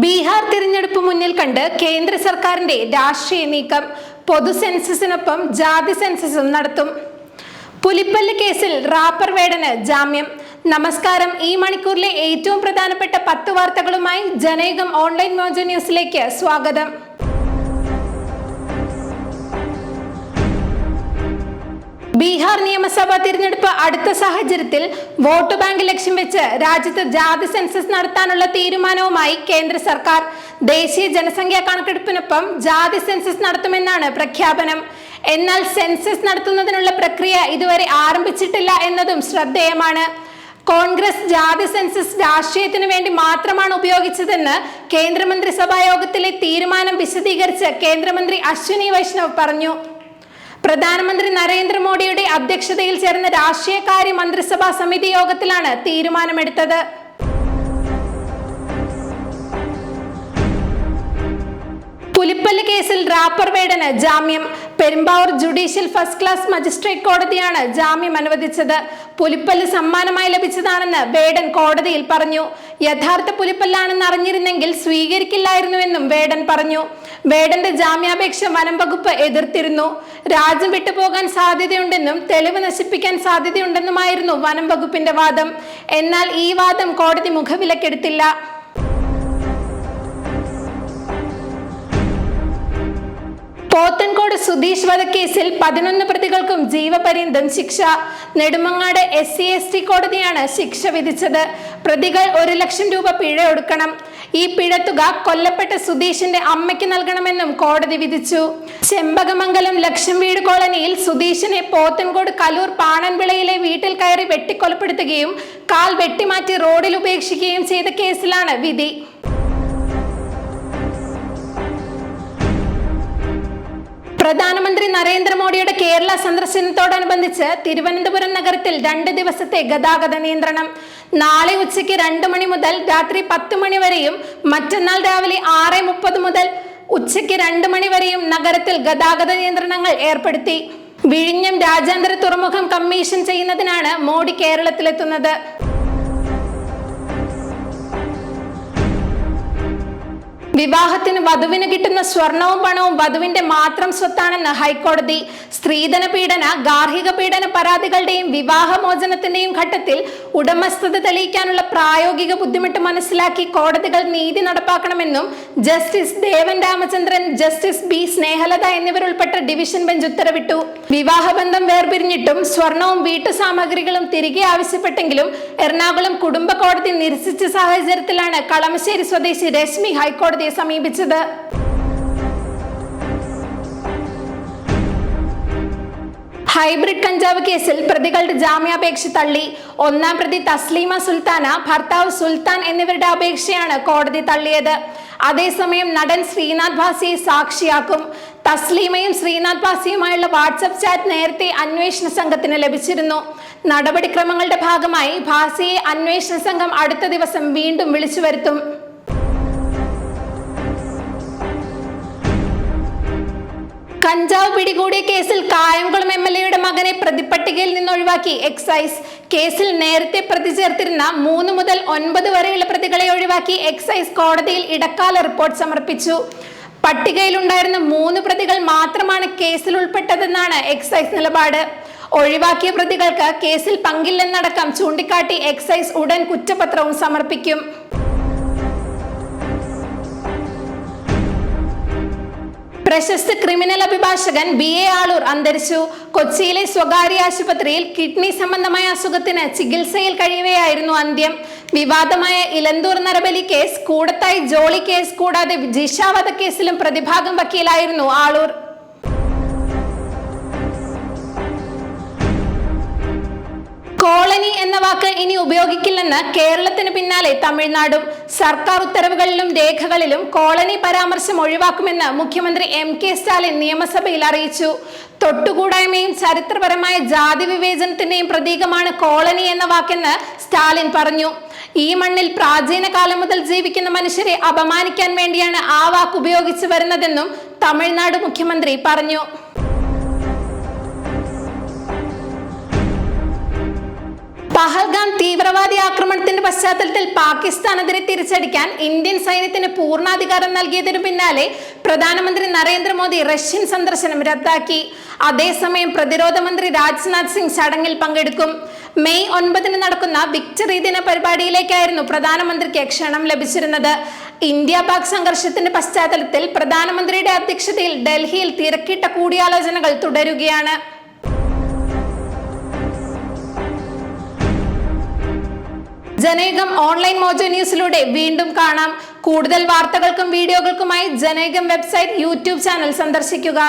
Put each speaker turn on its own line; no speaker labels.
ബീഹാർ തിരഞ്ഞെടുപ്പ് മുന്നിൽ കണ്ട് കേന്ദ്ര സർക്കാരിന്റെ രാഷ്ട്രീയ നീക്കം പൊതു സെൻസസിനൊപ്പം ജാതി സെൻസസും നടത്തും. പുലിപ്പല്ല് കേസിൽ റാപ്പർ വേടന് ജാമ്യം. നമസ്കാരം. ഈ മണിക്കൂറിലെ ഏറ്റവും പ്രധാനപ്പെട്ട പത്ത് വാർത്തകളുമായി ജനയുഗം ഓൺലൈൻ മോജോ ന്യൂസിലേക്ക് സ്വാഗതം. ബീഹാർ നിയമസഭാ തിരഞ്ഞെടുപ്പ് അടുത്ത സാഹചര്യത്തിൽ വോട്ട് ബാങ്ക് ലക്ഷ്യം വെച്ച് രാജ്യത്ത് ജാതി സെൻസസ് നടത്താനുള്ള തീരുമാനവുമായി കേന്ദ്ര സർക്കാർ. ദേശീയ ജനസംഖ്യാ കണക്കെടുപ്പിനൊപ്പം ജാതി സെൻസസ് നടത്തുമെന്നാണ് പ്രഖ്യാപനം. എന്നാൽ സെൻസസ് നടത്തുന്നതിനുള്ള പ്രക്രിയ ഇതുവരെ ആരംഭിച്ചിട്ടില്ല എന്നതും ശ്രദ്ധേയമാണ്. കോൺഗ്രസ് ജാതി സെൻസസ് രാഷ്ട്രീയത്തിനു വേണ്ടി മാത്രമാണ് ഉപയോഗിച്ചതെന്ന് കേന്ദ്രമന്ത്രിസഭാ യോഗത്തിലെ തീരുമാനം വിശദീകരിച്ച് കേന്ദ്രമന്ത്രി അശ്വിനി വൈഷ്ണവ് പറഞ്ഞു. പ്രധാനമന്ത്രി നരേന്ദ്രമോദിയുടെ അധ്യക്ഷതയിൽ ചേർന്ന രാഷ്ട്രീയകാര്യ മന്ത്രിസഭാ സമിതി യോഗത്തിലാണ് തീരുമാനമെടുത്തത്. പുലിപ്പല്ല് കേസിൽ റാപ്പർ വേടന് ജാമ്യം. Perumbavoor judicial first class magistrate കോടതിയാണ് ജാമ്യം അനുവദിച്ചത്. പുലിപ്പല്ല് സമ്മാനമായി ലഭിച്ചതാണെന്ന് വേടൻ കോടതിയിൽ പറഞ്ഞു. യഥാർത്ഥ പുലിപ്പല്ലാണെന്ന് അറിഞ്ഞിരുന്നെങ്കിൽ സ്വീകരിക്കില്ലായിരുന്നുവെന്നും വേടൻ പറഞ്ഞു. വേടന്റെ ജാമ്യാപേക്ഷ വനം വകുപ്പ് എതിർത്തിരുന്നു. രാജ്യം വിട്ടുപോകാൻ സാധ്യതയുണ്ടെന്നും തെളിവ് നശിപ്പിക്കാൻ സാധ്യതയുണ്ടെന്നുമായിരുന്നു വനം വകുപ്പിന്റെ വാദം. എന്നാൽ ഈ വാദം കോടതി മുഖവിലക്കെടുത്തില്ല. പോത്തൻകോട് സുധീഷ് വധക്കേസിൽ പതിനൊന്ന് പ്രതികൾക്കും ജീവപര്യന്തം ശിക്ഷ. Nedumangad S C S T കോടതിയാണ് ശിക്ഷ വിധിച്ചത്. പ്രതികൾ ഒരു ലക്ഷം രൂപ പിഴ ഒടുക്കണം. ഈ പിഴത്തുക കൊല്ലപ്പെട്ട സുധീഷിന്റെ അമ്മയ്ക്ക് നൽകണമെന്നും കോടതി വിധിച്ചു. ചെമ്പകമംഗലം ലക്ഷം വീട് കോളനിയിൽ സുധീഷിനെ പോത്തൻകോട് കലൂർ പാണൻവിളയിലെ വീട്ടിൽ കയറി വെട്ടിക്കൊലപ്പെടുത്തുകയും കാൽ വെട്ടിമാറ്റി റോഡിൽ ഉപേക്ഷിക്കുകയും ചെയ്ത കേസിലാണ് വിധി. പ്രധാനമന്ത്രി നരേന്ദ്രമോദിയുടെ കേരള സന്ദർശനത്തോടനുബന്ധിച്ച് തിരുവനന്തപുരം നഗരത്തിൽ രണ്ട് ദിവസത്തെ ഗതാഗത നിയന്ത്രണം. നാളെ ഉച്ചയ്ക്ക് രണ്ട് മണി മുതൽ രാത്രി പത്ത് മണി വരെയും മറ്റന്നാൾ രാവിലെ ആറ് മുപ്പത് മുതൽ ഉച്ചയ്ക്ക് രണ്ട് മണി വരെയും നഗരത്തിൽ ഗതാഗത നിയന്ത്രണങ്ങൾ ഏർപ്പെടുത്തി. വിഴിഞ്ഞം രാജ്യാന്തര തുറമുഖം കമ്മീഷൻ ചെയ്യുന്നതിനാണ് മോഡി കേരളത്തിലെത്തുന്നത്. വിവാഹത്തിന് വധുവിന് കിട്ടുന്ന സ്വർണവും പണവും വധുവിന്റെ മാത്രം സ്വത്താണെന്ന് ഹൈക്കോടതി. സ്ത്രീധന പീഡന ഗാർഹിക പീഡന പരാതികളുടെയും വിവാഹമോചനത്തിന്റെയും ഘട്ടത്തിൽ ഉടമസ്ഥത തെളിയിക്കാനുള്ള പ്രായോഗിക ബുദ്ധിമുട്ട് മനസ്സിലാക്കി കോടതികൾ നീതി നടപ്പാക്കണമെന്നും justice Devan Ramachandran justice B Snehalatha എന്നിവരുൾപ്പെട്ട division bench ഉത്തരവിട്ടു. വിവാഹബന്ധം വേർപിരിഞ്ഞിട്ടും സ്വർണവും വീട്ടു സാമഗ്രികളും തിരികെ ആവശ്യപ്പെട്ടെങ്കിലും എറണാകുളം കുടുംബ കോടതി നിരസിച്ച സാഹചര്യത്തിലാണ് കളമശ്ശേരി സ്വദേശി രശ്മി ഹൈക്കോടതിയെ സമീപിച്ചത്. ഹൈബ്രിഡ് കഞ്ചാവ് കേസിൽ പ്രതികളുടെ ജാമ്യാപേക്ഷ തള്ളി. ഒന്നാം പ്രതി തസ്ലീമ സുൽത്താന ഭർത്താവ് സുൽത്താൻ എന്നിവരുടെ അപേക്ഷയാണ് കോടതി തള്ളിയത്. അതേസമയം നടൻ ശ്രീനാഥ് ഭാസിയെ സാക്ഷിയാക്കും. തസ്ലീമയും ശ്രീനാഥ് ഭാസിയുമായുള്ള വാട്സപ്പ് ചാറ്റ് നേരത്തെ അന്വേഷണ സംഘത്തിന് ലഭിച്ചിരുന്നു. നടപടിക്രമങ്ങളുടെ ഭാഗമായി ഭാസിയെ അന്വേഷണ സംഘം അടുത്ത ദിവസം വീണ്ടും വിളിച്ചു വരുത്തും കഞ്ചാവ് പിടികൂടിയ കേസിൽ കായംകുളം എം എൽ എയുടെ മകനെ പ്രതിപട്ടികയിൽ നിന്ന് ഒഴിവാക്കി എക്സൈസ് കേസിൽ നേരത്തെ പ്രതി ചേർത്തിരുന്ന മൂന്ന് മുതൽ ഒൻപത് വരെയുള്ള പ്രതികളെ ഒഴിവാക്കി എക്സൈസ് കോടതിയിൽ ഇടക്കാല റിപ്പോർട്ട് സമർപ്പിച്ചു. പട്ടികയിലുണ്ടായിരുന്ന മൂന്ന് പ്രതികൾ മാത്രമാണ് കേസിൽ ഉൾപ്പെട്ടതെന്നാണ് എക്സൈസ് നിലപാട്. ഒഴിവാക്കിയ പ്രതികൾക്ക് കേസിൽ പങ്കില്ലെന്നടക്കം ചൂണ്ടിക്കാട്ടി എക്സൈസ് ഉടൻ കുറ്റപത്രവും സമർപ്പിക്കും. പ്രശസ്ത ക്രിമിനൽ അഭിഭാഷകൻ ബി എ ആളൂർ അന്തരിച്ചു. കൊച്ചിയിലെ സ്വകാര്യ ആശുപത്രിയിൽ കിഡ്നി സംബന്ധമായ അസുഖത്തിന് ചികിത്സയിൽ കഴിയവെയായിരുന്നു അന്ത്യം. വിവാദമായ ഇലന്തൂർ നരബലി കേസ് കൂടത്തായി ജോളി കേസ് കൂടാതെ ജിഷ കേസിലും പ്രതിഭാഗം വക്കീലായിരുന്നു ആളൂർ. കോളനി എന്ന വാക്ക് ഇനി ഉപയോഗിക്കില്ലെന്ന് കേരളത്തിന് പിന്നാലെ തമിഴ്നാടും സർക്കാർ ഉത്തരവുകളിലും രേഖകളിലും കോളനി പരാമർശം ഒഴിവാക്കുമെന്ന് മുഖ്യമന്ത്രി എം കെ സ്റ്റാലിൻ നിയമസഭയിൽ അറിയിച്ചു. തൊട്ടുകൂടായ്മയും ചരിത്രപരമായ ജാതി വിവേചനത്തിന്റെയും പ്രതീകമാണ് കോളനി എന്ന വാക്കെന്ന് സ്റ്റാലിൻ പറഞ്ഞു. ഈ മണ്ണിൽ പ്രാചീന കാലം മുതൽ ജീവിക്കുന്ന മനുഷ്യരെ അപമാനിക്കാൻ വേണ്ടിയാണ് ആ വാക്ക് ഉപയോഗിച്ചു വരുന്നതെന്നും തമിഴ്നാട് മുഖ്യമന്ത്രി പറഞ്ഞു. പഹൽഗാം തീവ്രവാദി ആക്രമണത്തിന്റെ പശ്ചാത്തലത്തിൽ പാകിസ്ഥാനെതിരെ തിരിച്ചടിക്കാൻ ഇന്ത്യൻ സൈന്യത്തിന് പൂർണാധികാരം നൽകിയതിനു പിന്നാലെ പ്രധാനമന്ത്രി നരേന്ദ്രമോദി റഷ്യൻ സന്ദർശനം റദ്ദാക്കി. അതേസമയം പ്രതിരോധ മന്ത്രി രാജ്നാഥ് സിംഗ് ചടങ്ങിൽ പങ്കെടുക്കും. മെയ് ഒൻപതിന് നടക്കുന്ന വിക്ടറി ദിന പരിപാടിയിലേക്കായിരുന്നു പ്രധാനമന്ത്രിക്ക് ക്ഷണം ലഭിച്ചിരുന്നത്. ഇന്ത്യ പാക് സംഘർഷത്തിന്റെ പശ്ചാത്തലത്തിൽ പ്രധാനമന്ത്രിയുടെ അധ്യക്ഷതയിൽ ഡൽഹിയിൽ തിരക്കിട്ട കൂടിയാലോചനകൾ തുടരുകയാണ്. ജനയുഗം ഓൺലൈൻ മോജോ ന്യൂസിലൂടെ വീണ്ടും കാണാം. കൂടുതൽ വാർത്തകൾക്കും വീഡിയോകൾക്കുമായി ജനയുഗം വെബ്സൈറ്റ് യൂട്യൂബ് ചാനൽ സന്ദർശിക്കുക.